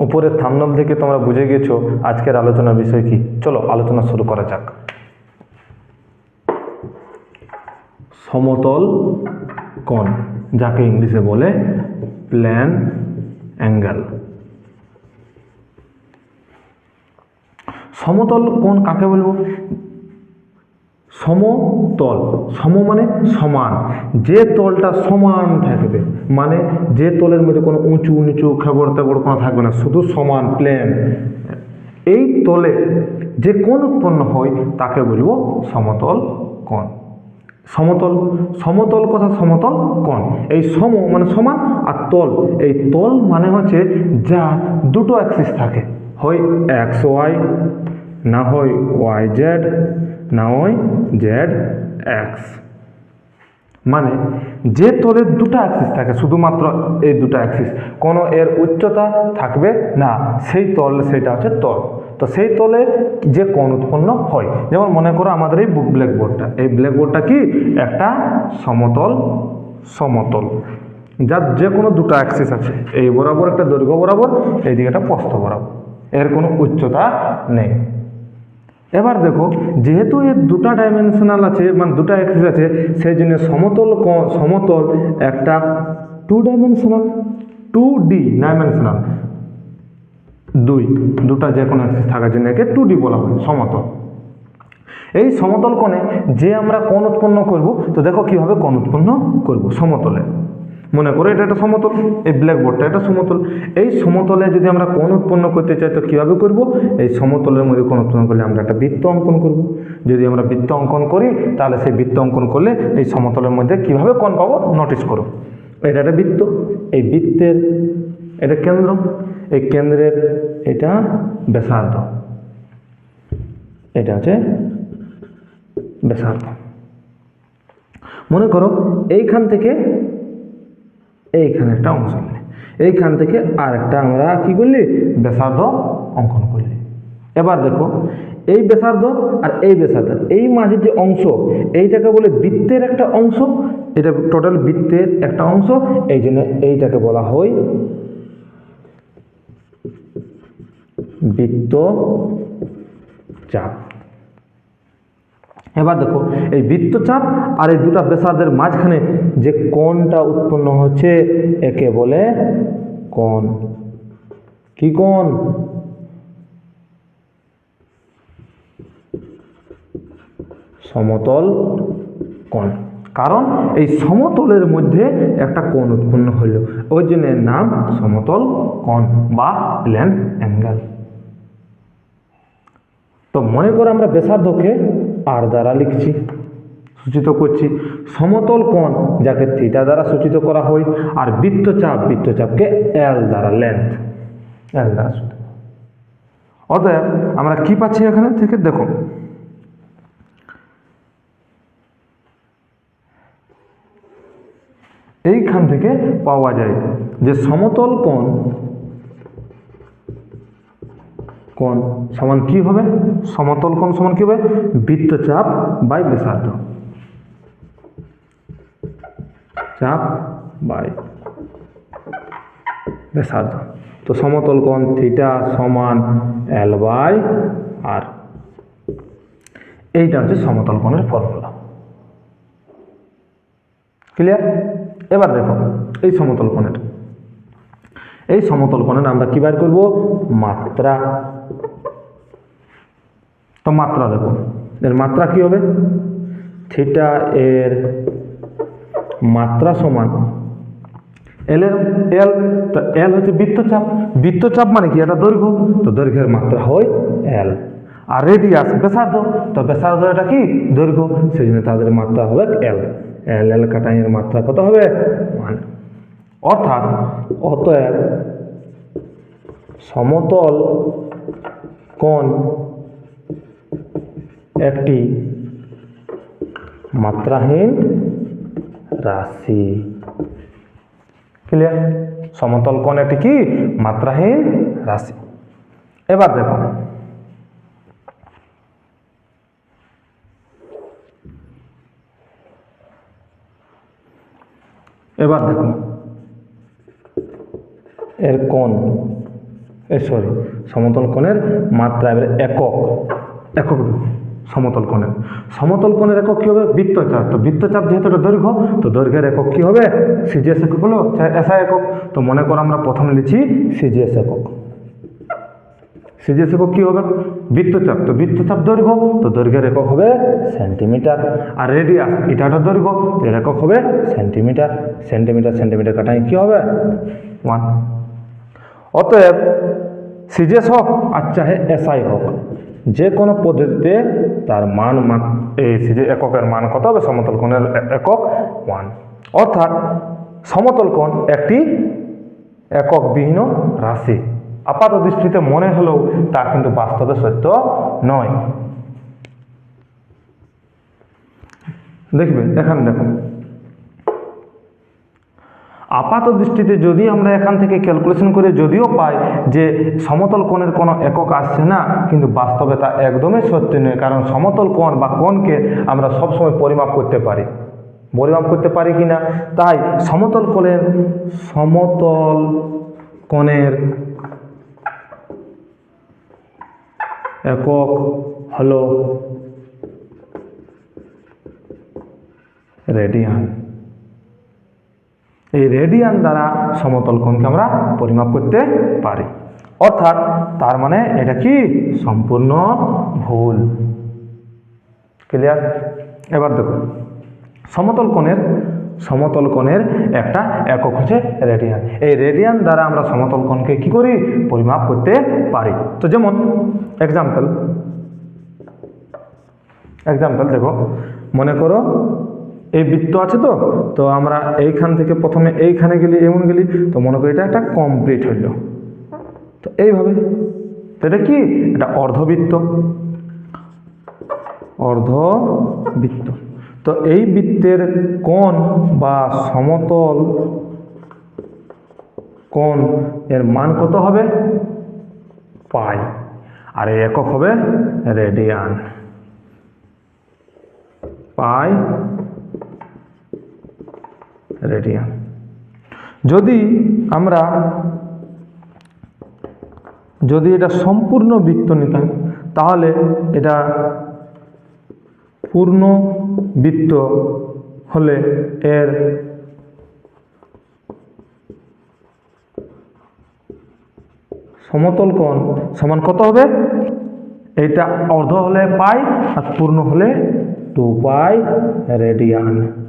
উপরের থামনল থেকে তোমরা বুঝে গেছো আজকের আলোচনার বিষয় কি? চলো আলোচনা শুরু করা যাক। সমতল কোণ, যাকে ইংলিশে বলে প্ল্যান অ্যাঙ্গেল। সমতল কোণ কাকে বলব? সমতল। সম মানে সমান। যে তলটা সমান থাকবে মানে যে তলের মধ্যে কোনো উঁচু, নিচু খেবড় তেবড় কোনো থাকবে না, শুধু সমান প্লেন এই তলে যে কোণ উৎপন্ন হয়, তাকে বলব সমতল কোণ। সমতল সমতল কথা সমতল কোণ। এই সম মানে সমান আর তল। এই তল মানে হচ্ছে যা দুটো অ্যাক্সিস থাকে। হয় এক্স ওয়াই না হয় ওয়াই জেড না হয় জেড এক্স মানে যে তলের দুটো অ্যাক্সিস থাকে, শুধুমাত্র এই দুটো অ্যাক্সিস কোনো এর উচ্চতা থাকবে না, সেই তল সেটা হচ্ছে তল। তো সেই তলে যে কোণ উৎপন্ন হয়, যেমন মনে করো আমাদের এই ব্ল্যাকবোর্ডটা এই ব্ল্যাকবোর্ডটা কি? একটা সমতল সমতল, যার যে কোনো দুটো অ্যাক্সিস আছে, এই বরাবর একটা দৈর্ঘ্য বরাবর, এইদিকে একটা প্রস্থ বরাবর, এর কোনো উচ্চতা নেই। এবার দেখো, যেহেতু এর দুটা ডাইমেনশনাল আছে মানে দুটা অ্যাক্সিস আছে, সেই জন্য সমতল সমতল একটা two dimensional two D dimensional দুই, দুটা যে কোনো অ্যাক্সিস থাকার জন্য একে টু ডি বলা হয়, সমতল। এই সমতল কোণে যে আমরা কোণ উৎপন্ন করব, তো দেখো কীভাবে কোণ উৎপন্ন করব, সমতলে। মনে করো, এটা একটা সমতল, এই ব্ল্যাকবোর্ডটা একটা সমতল। এই সমতলে যদি আমরা কোণ উৎপন্ন করতে চাই, তো কীভাবে করব? এই সমতলের মধ্যে কোণ উৎপন্ন করলে আমরা একটা বৃত্ত অঙ্কন করব। যদি আমরা বৃত্ত অঙ্কন করি, তাহলে সেই বৃত্ত অঙ্কন করলে এই সমতলের মধ্যে কীভাবে কোণ পাবো? নোটিস করো। এটা একটা বৃত্ত। এই বৃত্তের এটা কেন্দ্র। এই কেন্দ্রের এটা ব্যাসার্ধ। এটা হচ্ছে ব্যাসার্ধ। মনে করো, এইখান থেকে এইখানে একটা অংশ নিলে। এইখান থেকে আর একটা আমরা কি করলি? ব্যাসার্ধ অঙ্কন করলি। এবার দেখো, এই ব্যাসার্ধ আর এই ব্যাসার্ধ, এই মাঝের যে অংশ, এইটাকে বলে বৃত্তের একটা অংশ, এটা টোটাল বৃত্তের একটা অংশ, এই জন্য এইটাকে বলা হয় বৃত্ত চাপ এবার দেখো, এই বৃত্তচাপ আর এই দুটা ব্যাসার্ধের মাঝখানে যে কোণটা উৎপন্ন হচ্ছে, একে বলে কোণ। কি কোণ? সমতল কোণ। কারণ এই সমতলের মধ্যে একটা কোণ উৎপন্ন হলো, ওই জন্য নাম সমতল কোণ বা প্ল্যান অ্যাঙ্গেল। তো মনে করে আমরা ব্যাসার্ধকে আর দ্বারা লিখছি, সূচিত করছি। সমতল কোণ, যাকে থিটা দ্বারা সূচিত করা হয়, আর বৃত্তচাপ, বৃত্তচাপকে এল দ্বারা লেন্থ এল দ্বারা সূচিত অতএব, আমরা কি পাচ্ছি এখানে থেকে? দেখো এইখান থেকে পাওয়া যায় যে সমতল কোণ কোণ সমান কি হবে? সমতল কোণ সমান কি হবে? বৃত্তচাপ বাই ব্যাসার্ধ। চাপ বাই ব্যাসার্ধ। তো সমতল কোণ থিটা সমান এল বাই আর এইটা হচ্ছে সমতল কোণের ফর্মুলা। ক্লিয়ার এবার দেখো, এই সমতল কোণের। এই সমতল কোণের আমরা কি বার করব? মাত্রা তো মাত্রা দেখো এর মাত্রা কি হবে? থিটা এর মাত্রা সমান এল এর এল তো এল হচ্ছে বৃত্তচাপ। বৃত্তচাপ মানে কি? এটা দৈর্ঘ্য। তো দৈর্ঘ্যের মাত্রা হয় এল আর রেডিয়াস ব্যাসার্ধ, তো ব্যাসার্ধ এটা কি? দৈর্ঘ্য। সেই জন্য তাদের মাত্রা হবে এল এল এল কাটাইয়ের মাত্রা কত হবে? ওয়ান অর্থাৎ অতএব সমতল কোণ একটি মাত্রাহীন রাশি। ক্লিয়ার সমতল কোণ একটি কি? মাত্রাহীন রাশি। এবার দেখো। এবার দেখো। এর কোণ সরি সমতল কোণের মাত্রা, এবারে একক। একক দেবো সমতল কোণের। সমতল কোণের একক কী হবে? বৃত্তচাপ। তো বৃত্তচাপ যেহেতু এটা দৈর্ঘ্য, তো দৈর্ঘ্যের একক কী হবে? সিজিএস একক হলো এসআই একক। তো মনে করো আমরা প্রথম লিখি সিজিএস একক। সিজিএস একক কী হবে? বৃত্তচাপ। তো বৃত্তচাপ দৈর্ঘ্য, তো দৈর্ঘ্যের একক হবে সেন্টিমিটার। আর রেডিয়াস, এটা একটা দৈর্ঘ্য এর একক হবে সেন্টিমিটার। সেন্টিমিটার সেন্টিমিটার কাটাই কী হবে? ওয়ান অতএব সিজিএস হোক আর চাহে এসআই হোক। যে কোনো পদ্ধতিতে তার মান এই সিজে এককের মান কত হবে? সমতল কোণের একক ওয়ান অর্থাৎ সমতল কোণ একটি একক বিহীন রাশি। আপাত দৃষ্টিতে মনে হলেও তা কিন্তু বাস্তবে সত্য নয়। দেখবেন, এখানে দেখুন। আপাত দৃষ্টিতে যদি আমরা এখান থেকে ক্যালকুলেশন করে যদিও পাই যে সমতল কোণের কোনো একক আসছে না, কিন্তু বাস্তবে তা একদমই সত্যি নয়, কারণ সমতল কোণ বা কোণকে আমরা সবসময় পরিমাপ করতে পারি। পরিমাপ করতে পারি কি না তাই সমতল কোণের সমতল কোণের একক হলো রেডিয়ান এই রেডিয়ান দ্বারা সমতল কোণকে আমরা পরিমাপ করতে পারি। অর্থাৎ তার মানে এটা কি? সম্পূর্ণ ভুল। ক্লিয়ার এবার দেখো সমতল কোণের সমতল কোণের একটা একক হচ্ছে রেডিয়ান এই রেডিয়ান দ্বারা আমরা সমতল কোণকে কি করি? পরিমাপ করতে পারি। তো যেমন এক্সাম্পল এক্সাম্পল দেখো, মনে করো এই বৃত্ত আছে তো তো আমরা এইখান থেকে প্রথমে এইখানে গেলি, এমন গেলি, তো মনে করি এটা একটা কমপ্লিট হইল। তো এইভাবে, তো এটা কি? এটা অর্ধবৃত্ত। অর্ধবৃত্ত। তো এই বৃত্তের কোণ বা সমতল কোণ এর মান কত হবে? পাই। আর এই একক হবে রেডিয়ান। পাই রেডিয়ান যদি আমরা, যদি এটা সম্পূর্ণ বৃত্ত নিতাম, তাহলে এটা পূর্ণ বৃত্ত হলে এর সমতল কোণ সমান কত হবে? এটা অর্ধ হলে পাই আর পূর্ণ হলে two pi radian.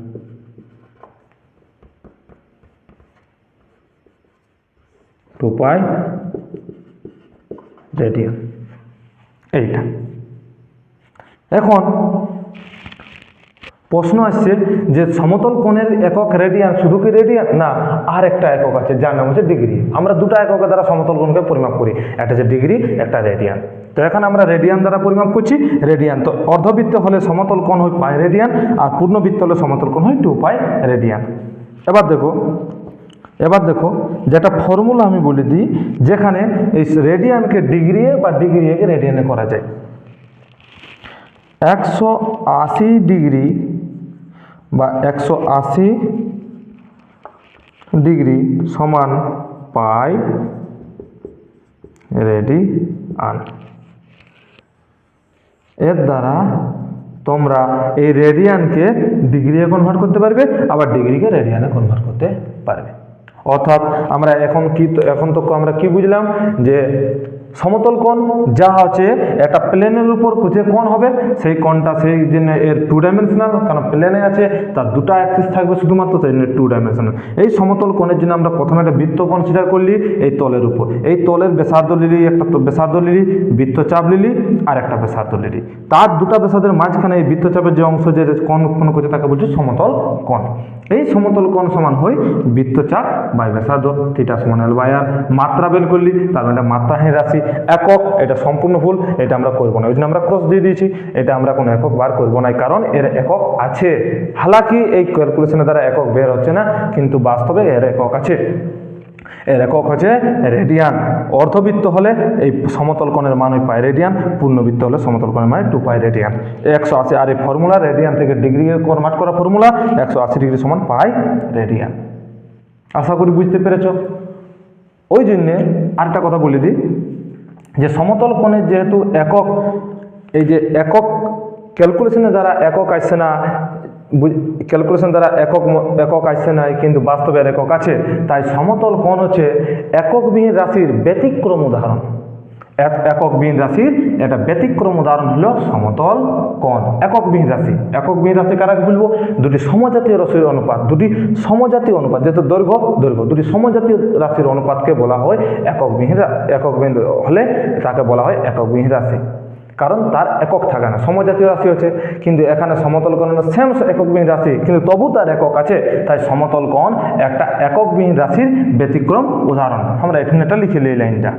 Two pi radian এইটা। এখন প্রশ্ন আসছে যে সমতল কোণের একক রেডিয়ান শুধু কি রেডিয়ান না আর একটা একক আছে, যার নাম হচ্ছে ডিগ্রি আমরা দুটো এককের দ্বারা সমতল কোণকে পরিমাপ করি, একটা হচ্ছে ডিগ্রি একটা রেডিয়ান তো এখানে আমরা রেডিয়ান দ্বারা পরিমাপ করছি রেডিয়ান তো অর্ধবৃত্ত হলে সমতল কোণ হয় পাই রেডিয়ান আর পূর্ণবৃত্ত হলে সমতল কোণ হয় টু পাই রেডিয়ান এবার দেখো এবার দেখো, যেটা ফর্মুলা আমি বলে দিই, যেখানে এই রেডিয়ানকে ডিগ্রি বা ডিগ্রিকে রেডিয়ানে করা যায়। একশো আশি ডিগ্রি বা একশো আশি ডিগ্রি সমান পাই রেডি আন এর দ্বারা তোমরা এই রেডিয়ানকে ডিগ্রিয়ে কনভার্ট করতে পারবে, আবার ডিগ্রিকে রেডিয়ানে কনভার্ট করতে পারবে। অর্থাৎ আমরা এখন কি এখন তো আমরা কি বুঝলাম? যে সমতল কোণ, যা আছে একটা প্লেনের উপর যে কোণ হবে, সেই কোণটা সেই জন্য এর টু ডাইমেনশনাল কারণ প্লেনে আছে, তার দুটো অ্যাক্সিস থাকবে শুধুমাত্র, সেই জন্য টু ডাইমেনশনাল এই সমতল কোণের জন্য আমরা প্রথমে একটা বৃত্ত কনসিডার করলি, এই তলের উপর। এই তলের ব্যাসার্ধ লিলি, একটা তো ব্যাসার্ধ লিলি, বৃত্তচাপ লিলি, আর একটা ব্যাসার্ধ লিলি। তার দুটো ব্যাসার্ধের মাঝখানে এই বৃত্তচাপের যে অংশ যে কোণ উৎপন্ন করছে, তাকে বলছি সমতল কোণ। এই সমতল কোণ সমান হয় বৃত্তচাপ বাই ব্যাসার্ধ থিটা সমান এল বাই মাত্রা বের করলি, তার মানে মাত্রাহীন রাশি একক, এটা সম্পূর্ণ ভুল, এটা আমরা করব না। ওই জন্য আমরা ক্রস দিয়ে দিয়েছি, এটা আমরা কোনো একক বার করব না, কারণ এর একক আছে। হালাকি এই ক্যালকুলেশনের দ্বারা একক বের হচ্ছে না, কিন্তু বাস্তবে এর একক আছে। এর একক হচ্ছে রেডিয়ান অর্ধবৃত্ত হলে এই সমতল কোণের মান ওই পাই রেডিয়ান পূর্ণবৃত্ত হলে সমতল কোণের মানে টু পাই রেডিয়ান একশো আশি, আর এই ফর্মুলা রেডিয়ান থেকে ডিগ্রি কনভার্ট করা ফর্মুলা একশো আশি ডিগ্রি সমান পাই রেডিয়ান আশা করি বুঝতে পেরেছ? ওই জন্যে আরেকটা কথা বলে দিই যে সমতল কোণের যেহেতু একক, এই যে একক ক্যালকুলেশনের দ্বারা একক আসছে না ক্যালকুলেশন দ্বারা একক একক আসছে না কিন্তু বাস্তবের একক আছে। তাই সমতল কোণ হচ্ছে একক এককবিহীন রাশির ব্যতিক্রম উদাহরণ। এক- এককবিহীন রাশির একটা ব্যতিক্রম উদাহরণ হলো সমতল কোণ। এককবিহীন রাশি। এককবিহীন রাশি কারা বলব? দুটি সমজাতীয় রাশির অনুপাত। দুটি সমজাতীয় অনুপাত, যেহেতু দৈর্ঘ্য দৈর্ঘ্য। দুটি সমজাতীয় রাশির অনুপাতকে বলা হয় এককবিহীন রা- এককবিহীন হলে তাকে বলা হয় এককবিহীন রাশি। কারণ তার একক থাকে না। সমজাতীয় রাশি হচ্ছে, কিন্তু এখানে সমতল কোণ সেম একক এককবিহীন রাশি, কিন্তু তবু তার একক আছে। তাই সমতল কোণ একটা একক এককবিহীন রাশির ব্যতিক্রম উদাহরণ। আমরা এখানে এটা লিখে নিই লাইনটা।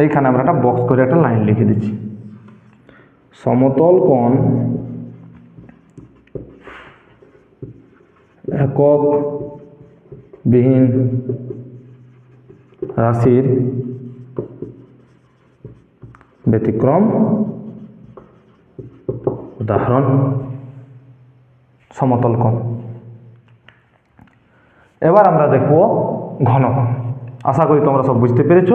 এইখানে আমরা একটা বক্স করে একটা লাইন লিখে দিচ্ছি। সমতল কোণ একক বিহীন রাশির ব্যতিক্রম। উদাহরণ, সমতল কোণ। এবার আমরা দেখব ঘনকোণ। আশা করি তোমরা সব বুঝতে পেরেছ।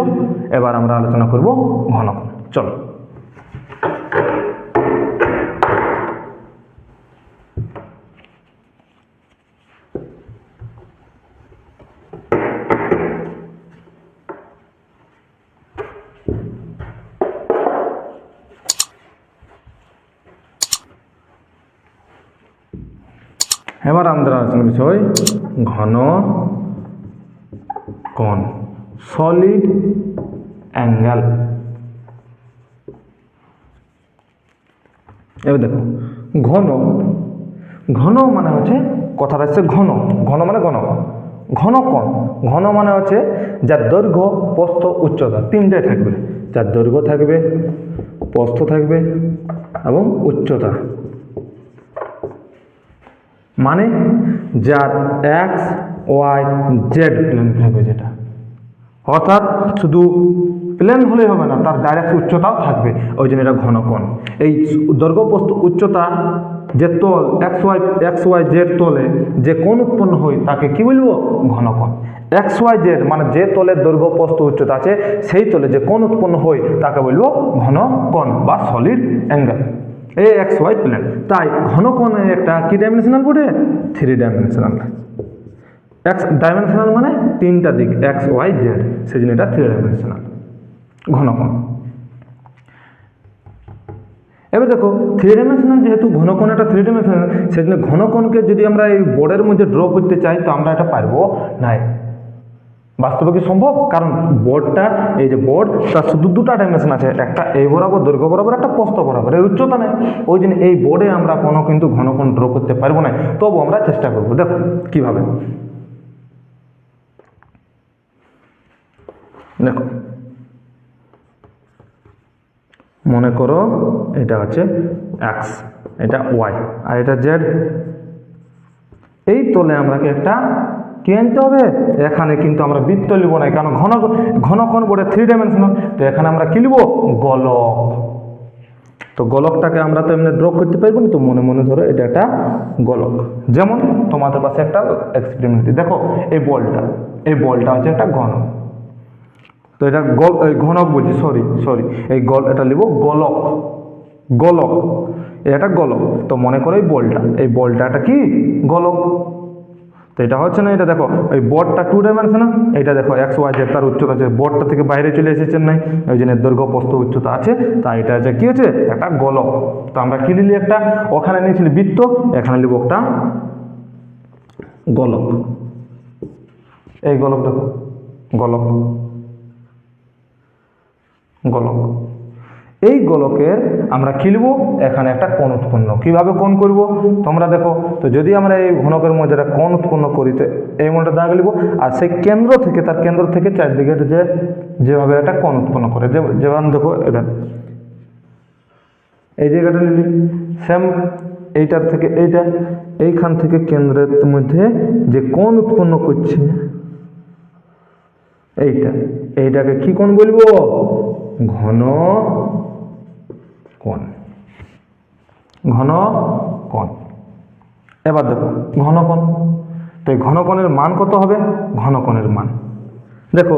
এবার আমরা আলোচনা করব ঘনকোণ চলো। এবার আমাদের আলোচনার বিষয় ঘন কোণ। Solid angle. এবার দেখো, ঘন। ঘন মানে হচ্ছে, কথাটা হচ্ছে ঘন। ঘন মানে ঘন। ঘন কোণ। ঘন মানে হচ্ছে যার দৈর্ঘ্য, প্রস্থ, উচ্চতা। তিনটাই থাকবে। যার দৈর্ঘ্য থাকবে, প্রস্থ থাকবে এবং উচ্চতা। মানে যার এক্স ওয়াই জেড প্লেন থাকবে যেটা। অর্থাৎ শুধু প্লেন হলেই হবে না, তার ডাইরেক্ট উচ্চতাও থাকবে, ওই জন্য এটা ঘন কোণ এই দৈর্ঘ্যপ্রস্থ উচ্চতা যে তল X Y X Y Z তলে যে কোণ উৎপন্ন হয়, তাকে কি বলব? ঘন কোণ এক্স ওয়াই জেড মানে যে তলের দৈর্ঘ্য প্রস্থ উচ্চতা আছে, সেই তলে যে কোণ উৎপন্ন হয়, তাকে বলব ঘন কোণ বা সলিড অ্যাঙ্গেল এ এক্স ওয়াই প্লেন তাই ঘন কোণে একটা কি ডাইমেনশনাল বটে? থ্রি ডাইমেনশনাল এক্স ডাইমেনশনাল মানে তিনটা দিক এক্স ওয়াই জেড সেই জন্য এটা থ্রি ডাইমেনশনাল ঘন কোণ। এবার দেখো থ্রি ডাইমেনশনাল যেহেতু ঘন কোণ একটা থ্রি ডাইমেনশনাল সেই জন্য ঘন কোণকে যদি আমরা এই বোর্ডের মধ্যে ড্র করতে চাই, তো আমরা এটা পারব নাই। বাস্তবে কি সম্ভব? কারণ বোর্ডটা এই যে বোর্ড তার শুধু দুটা ডাইমেনশন আছে, একটা এই বরাবর, দৈর্ঘ্য বরাবর, একটা প্রস্থ বরাবর, এর উচ্চতা নেই। ওই জন্য এই বোর্ডে আমরা কোনো কিন্তু ঘন কোণ ড্র করতে পারব না তবু আমরা চেষ্টা করব, দেখো কীভাবে। দেখো। মনে করো এটা হচ্ছে এক্স এটা ওয়াই আর এটা জেড এই তলে আমাকে একটা কি আনতে হবে? এখানে কিন্তু আমরা বৃত্ত লিব না, কারণ ঘন ঘন কোণ বলে থ্রি ডাইমেনশনাল তো এখানে আমরা কি লিব? গোলক। তো গোলকটাকে আমরা তো এমনি ড্র করতে পারব না, তো মনে মনে ধরো এটা একটা গোলক। যেমন তোমাদের পাশে একটা এক্সপেরিমেন্ট দেখো, এই বলটা এই বলটা হচ্ছে একটা ঘন। তো এটা গল, এই ঘনক বলছি সরি সরি এই গল, এটা লিব গোলক গোলক এটা গোলক, তো মনে করো এই বলটা এই বলটা একটা কি? গোলক, তো এটা হচ্ছে না, এটা দেখো, এই বোর্ডটা টু ডাইমেনশনাল এটা দেখো ওয়াই জেড তার উচ্চতা আছে বোর্ডটা থেকে বাইরে চলে এসেছেন নাই ওই জন্য দৈর্ঘ্য প্রস্থ উচ্চতা আছে, তাই এটা আছে কি হচ্ছে? একটা গোলক, তো আমরা কি নিলি একটা? ওখানে নিয়েছিলি বৃত্ত, এখানে নিব একটা গোলক, এই গোলক দেখো, গোলক গোলক। এই গোলকের আমরা কিনব এখানে একটা কোণ উৎপন্ন। কীভাবে কোণ করব? তোমরা দেখো, তো যদি আমরা এই ঘনকের মধ্যে একটা কোণ উৎপন্ন করি, তো এই মনটা দাগ লিব। আর সেই কেন্দ্র থেকে, তার কেন্দ্র থেকে চারদিকে যে, যেভাবে একটা কোণ উৎপন্ন করে। যেমন দেখো, এটা। এই জায়গাটা নিলি সেম এইটার থেকে এইটা। এইখান থেকে কেন্দ্রের মধ্যে যে কোণ উৎপন্ন করছে, এইটা। এইটাকে কি কোণ বলব? ঘন কোণ। ঘন কোণ। এবার দেখো, ঘন কোণ। তো এই ঘন কোণের মান কত হবে? ঘন কোণের মান। দেখো,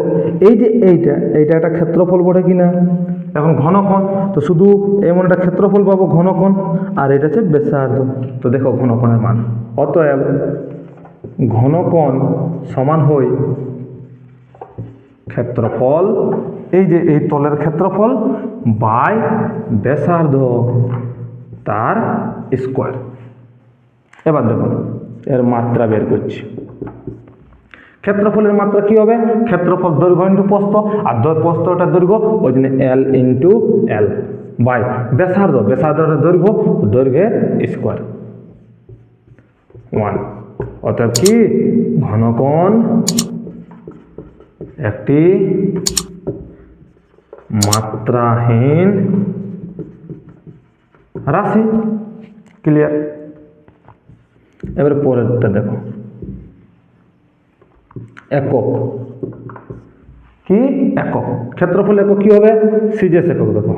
এই যে এইটা এইটা একটা ক্ষেত্রফল বটে কি না এখন ঘনকোণ তো শুধু এমন একটা ক্ষেত্রফল পাবো ঘনকোণ আর এটা হচ্ছে ব্যাসার্ধ। তো দেখো ঘনকোণের মান। অতএব ঘনকোণ সমান হয় ক্ষেত্রফল, এই যে এই তলের ক্ষেত্রফল বাই ব্যাসার্ধ তার স্কোয়ার। এবার দেখুন, এর মাত্রা বের করছি। ক্ষেত্রফলের মাত্রা কি হবে? ক্ষেত্রফল দৈর্ঘ্য ইন্টু প্রস্থ, আর প্রস্থটা দৈর্ঘ্য, ওই জন্য এল ইন্টু এল বাই ব্যাসার্ধ। ব্যাসার্ধটা দৈর্ঘ্য দৈর্ঘ্যের স্কোয়ার। ওয়ান অর্থাৎ কি? ঘনকোণ একটি মাত্রাহীন রাশি ক্লিয়ার এবারে পরেরটা দেখো একক কি একক ক্ষেত্রফল একক কি হবে সিজেস একক দেখো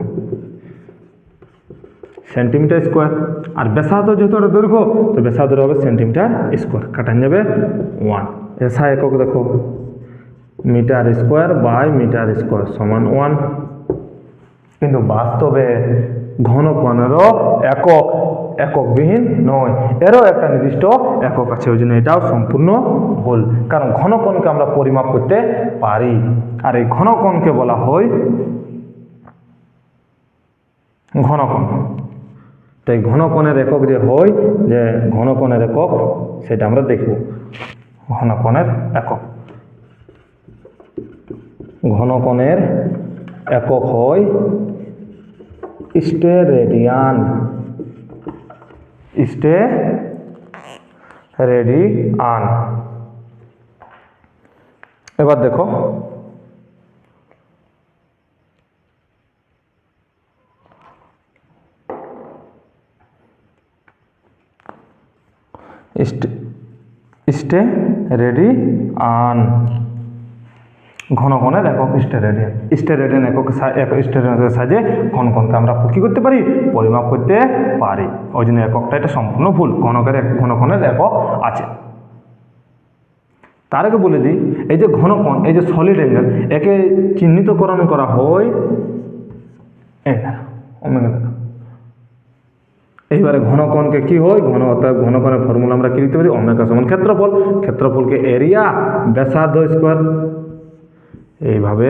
সেন্টিমিটার স্কোয়ার আর ব্যাসার্ধ যেহেতু একটা দৈর্ঘ্য তো ব্যাসার্ধ হবে সেন্টিমিটার স্কোয়ার কাটান যাবে ওয়ান এসা একক দেখো metre square by metre square সমান ওয়ান। কিন্তু বাস্তবে ঘন ঘনকণেরও একক, এককবিহীন নয়। এরও একটা নির্দিষ্ট একক আছে, ওই জন্য এটাও সম্পূর্ণ ভুল। কারণ ঘনকণকে আমরা পরিমাপ করতে পারি। আর এই ঘনকণকে বলা হয় ঘনকণ তো এই ঘনকণের একক যে হয়, যে ঘনকণের একক, সেটা আমরা দেখব। ঘনকণের একক। ঘনকণের একক হয় স্টে রেডিয়ান এবার দেখো। স্টে রেডি আন ঘন ঘনের একক স্টেরেডিয়ান স্টেরেডিয়ান একক এক স্টেরেডিয়ানের সাহায্যে ঘন ঘনকে আমরা কী করতে পারি, পরিমাপ করতে পারি। ওই জন্য এককটা এটা সম্পূর্ণ ভুল, ঘনকের ঘন ঘনের একক আছে। তার আগে বলে দিই, এই যে ঘনকণ এই যে সলিড অ্যাঙ্গেল একে চিহ্নিতকরণ করা হয় এইবারে ঘনকণকে কি হয়, ঘন অর্থাৎ ঘনকণের ফর্মুলা আমরা কি লিখতে পারি? অমেকা সমান ক্ষেত্রফল। ক্ষেত্রফলকে এরিয়া ব্যাসার্ধ স্কোয়ার এইভাবে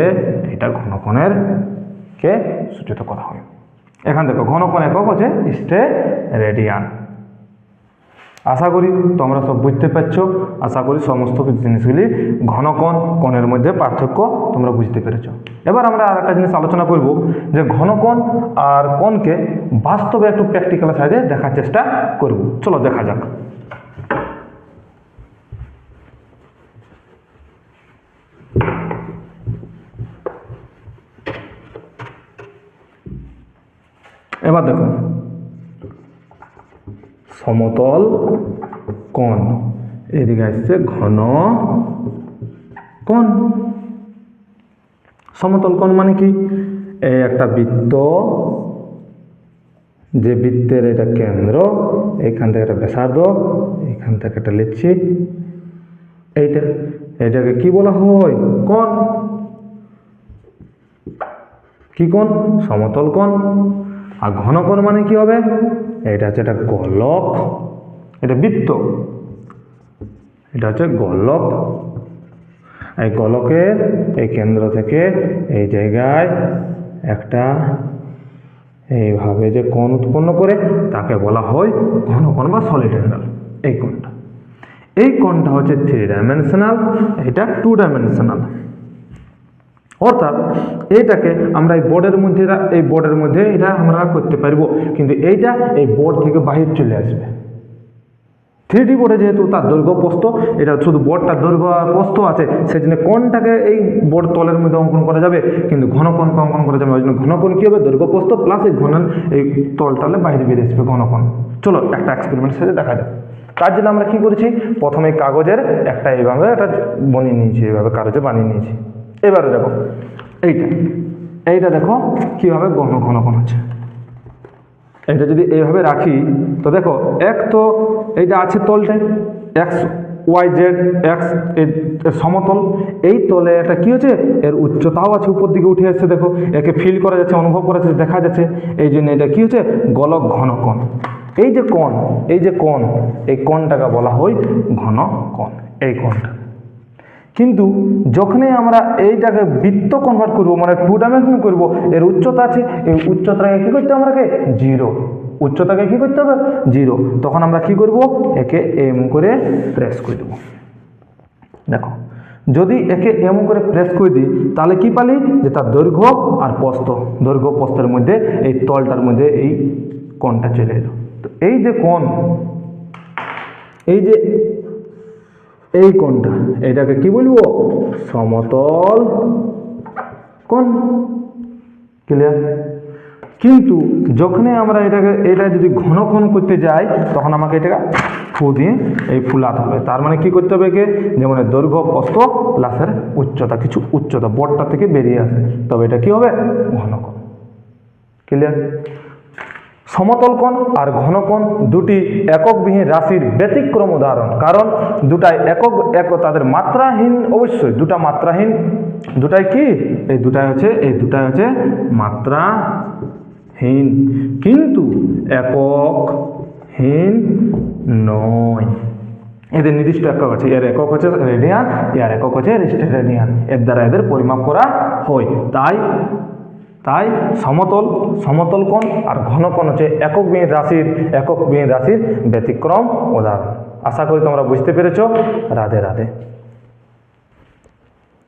এটা ঘনকণের কে সূচিত করা হয়। এখান দেখো ঘনকণ একক হচ্ছে স্টে রেডিয়ান। আশা করি তোমরা সব বুঝতে পারছ। আশা করি সমস্ত জিনিসগুলি ঘনকণ কোণের মধ্যে পার্থক্য তোমরা বুঝতে পেরেছ। এবার আমরা আর একটা জিনিস আলোচনা করব যে ঘন ঘনকণ আর কোণকে বাস্তবে একটু প্র্যাকটিক্যাল সাহায্যে দেখার চেষ্টা করব। চলো দেখা যাক। এবার দেখো। সমতল কোণ। এদিকে আসছে ঘন কোণ। সমতল কোণ মানে কি? এই একটা বৃত্ত। যে বৃত্তের এটা কেন্দ্র এইখান থেকে একটা ব্যাসার্ধ এইখান থেকে একটা লিখছি এইটা, এটাকে কি বলা হয়? কোণ। কি কোণ? সমতল কোণ। আর ঘন কোণ মানে কি হবে? এটা হচ্ছে একটা গোলক, এটা বৃত্ত। এটা হচ্ছে গোলক। এই গোলকের এই কেন্দ্র থেকে এই জায়গায় একটা এইভাবে যে কোণ উৎপন্ন করে তাকে বলা হয় ঘন কোণ বা সলিড অ্যাঙ্গেল এই কোণটা। এই কোণটা হচ্ছে থ্রি ডাইমেনশনাল এটা টু ডাইমেনশনাল অর্থাৎ এইটাকে আমরা এই বোর্ডের মধ্যে এই বোর্ডের মধ্যে এটা আমরা করতে পারব। কিন্তু এইটা এই বোর্ড থেকে বাহির চলে আসবে। থ্রি ডি বোর্ডে যেহেতু তার দৈর্ঘ্য প্রস্থ, এটা শুধু বোর্ডটার দৈর্ঘ্য আর প্রস্থ আছে সেই জন্য কোনটাকে এই বোর্ড তলের মধ্যে অঙ্কন করা যাবে। কিন্তু ঘন কোণকে অঙ্কন করা যাবে ওই জন্য ঘন কোণ কী হবে? দৈর্ঘ্য প্রস্থ প্লাস এই ঘন এই তলটালে বাইরে বেরিয়ে আসবে ঘন কোণ চলো একটা এক্সপেরিমেন্ট সাথে দেখা যাক। তার জন্য আমরা কী করেছি? প্রথমে কাগজের একটা এইভাবে একটা বনিয়ে নিয়েছি, এইভাবে কাগজে বানিয়ে নিয়েছি। এবারে দেখো, এইটা। এইটা দেখো কীভাবে ঘন ঘন কোণ হচ্ছে। এটা যদি এইভাবে রাখি, তো দেখো, এক তো এইটা আছে তলটায় এক্স, ওয়াই, জেড, এক্সের সমতল। এই তলে এটা কি হচ্ছে? এর উচ্চতাও আছে, উপর দিকে উঠে আসছে, দেখো। একে ফিল করা যাচ্ছে, অনুভব করা যাচ্ছে, দেখা যাচ্ছে। এই জন্য এটা কি হচ্ছে? গলক ঘন কোণ। এই যে কোণ, এই যে কোণ, এই কোণটাকে বলা হয় ঘন কোণ, এই কোণটা। কিন্তু যখনই আমরা এইটাকে বৃত্ত কনভার্ট করব মানে টু ডাইমেনশন করব, এর উচ্চতা আছে, এই উচ্চতাকে কী করতে আমাকে? জিরো উচ্চতাকে কী করতে হবে? জিরো তখন আমরা কি করব? একে এম করে প্রেস করে দেবো। দেখো, যদি একে এম করে প্রেস করে দিই, তাহলে কি পালি? যে তার দৈর্ঘ্য আর প্রস্থ দৈর্ঘ্য প্রস্থের মধ্যে, এই তলটার মধ্যে এই কোণটা চলে এলো। তো এই যে কোণ, এই যে এই কোণটা, এটাকে কি বলব? সমতল কোণ। ক্লিয়ার কিন্তু যখনই আমরা এটাকে, এটা যদি ঘন ঘন করতে যাই, তখন আমাকে এটাকে ফু দিয়ে এই ফুলাতে হবে। তার মানে কি করতে হবে একে? যেমন দৈর্ঘ্য প্রস্থ প্লাসের উচ্চতা, কিছু উচ্চতা, বটটা থেকে বেরিয়ে আসে। তবে এটা কি হবে? ঘন কোণ। ক্লিয়ার সমতল কোণ আর ঘন কোণ দুটি এককবিহীন রাশির ব্যতিক্রম উদাহরণ। কারণ দুটাই একক, এক তাদের মাত্রাহীন, অবশ্যই দুটা মাত্রাহীন। দুটাই কি? এই দুটাই হচ্ছে, এই দুটাই হচ্ছে মাত্রাহীন। কিন্তু এককহীন নয়। এদের নির্দিষ্ট একক আছে। এর একক হচ্ছে রেডিয়ান, এর একক হচ্ছে রেডিয়ান। এর দ্বারা এদের পরিমাপ করা হয়। তাই তাই সমতল সমতল কোণ আর ঘন কোণ হচ্ছে একক বিহীন রাশির, একক বিহীন রাশির ব্যতিক্রম উদাহরণ। আশা করি তোমরা বুঝতে পেরেছ। রাধে রাধে।